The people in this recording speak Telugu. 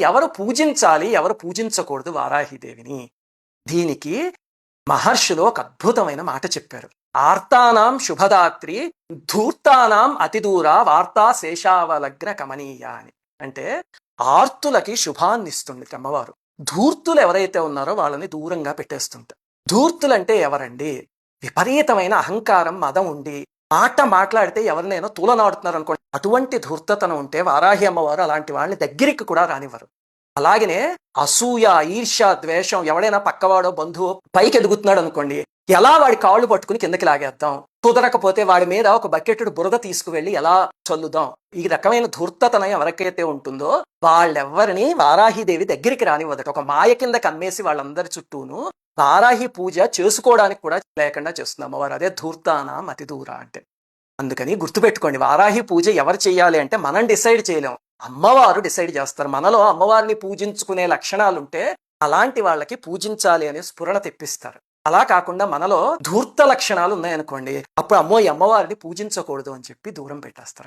ఎవరు పూజించాలి ఎవరు పూజించకూడదు వారాహిదేవిని. దీనికి మహర్షులు ఒక అద్భుతమైన మాట చెప్పారు. ఆర్తానాం శుభదాత్రి ధూర్తానాం అతిదూర వార్తా శేషావలగ్న కమనీయ అని అంటే ఆర్తులకి శుభాన్నిస్తుంది అమ్మవారు ధూర్తులు ఎవరైతే ఉన్నారో వాళ్ళని దూరంగా పెట్టేస్తుంటారు. ధూర్తులంటే ఎవరండి? విపరీతమైన అహంకారం మదం ఉండి మాట మాట్లాడితే ఎవరినైనా తూలనాడుతున్నారు అనుకోండి అటువంటి ధూర్తతనం ఉంటే వారాహి అమ్మవారు అలాంటి వాళ్ళని దగ్గరికి కూడా రానివ్వరు. అలాగనే అసూయ ఈర్ష్య ద్వేషం ఎవడైనా పక్కవాడో బంధువు పైకి ఎదుగుతున్నాడు అనుకోండి ఎలా వాడి కాళ్ళు పట్టుకుని కిందకి లాగేద్దాం? కుదరకపోతే వాడి మీద ఒక బకెట్టుడు బురద తీసుకువెళ్ళి ఎలా చల్లుదాం? ఈ రకమైన ధూర్తతనం ఎవరికైతే ఉంటుందో వాళ్ళెవ్వరిని వారాహిదేవి దగ్గరికి రానివ్వదట. ఒక మాయ కింద కమ్మేసి వాళ్ళందరి చుట్టూను వారాహి పూజ చేసుకోవడానికి కూడా లేకుండా చేస్తుంది అమ్మవారు. అదే ధూర్తాన మతి దూర అంటే. అందుకని గుర్తుపెట్టుకోండి వారాహి పూజ ఎవరు చేయాలి అంటే మనం డిసైడ్ చేయలేం. అమ్మవారు డిసైడ్ చేస్తారు. మనలో అమ్మవారిని పూజించుకునే లక్షణాలు ఉంటే అలాంటి వాళ్ళకి పూజించాలి అనే స్ఫురణ తెప్పిస్తారు. అలా కాకుండా మనలో ధూర్త లక్షణాలు ఉన్నాయనుకోండి అప్పుడు అమ్మో ఈ అమ్మవారిని పూజించకూడదు అని చెప్పి దూరం పెట్టేస్తారు.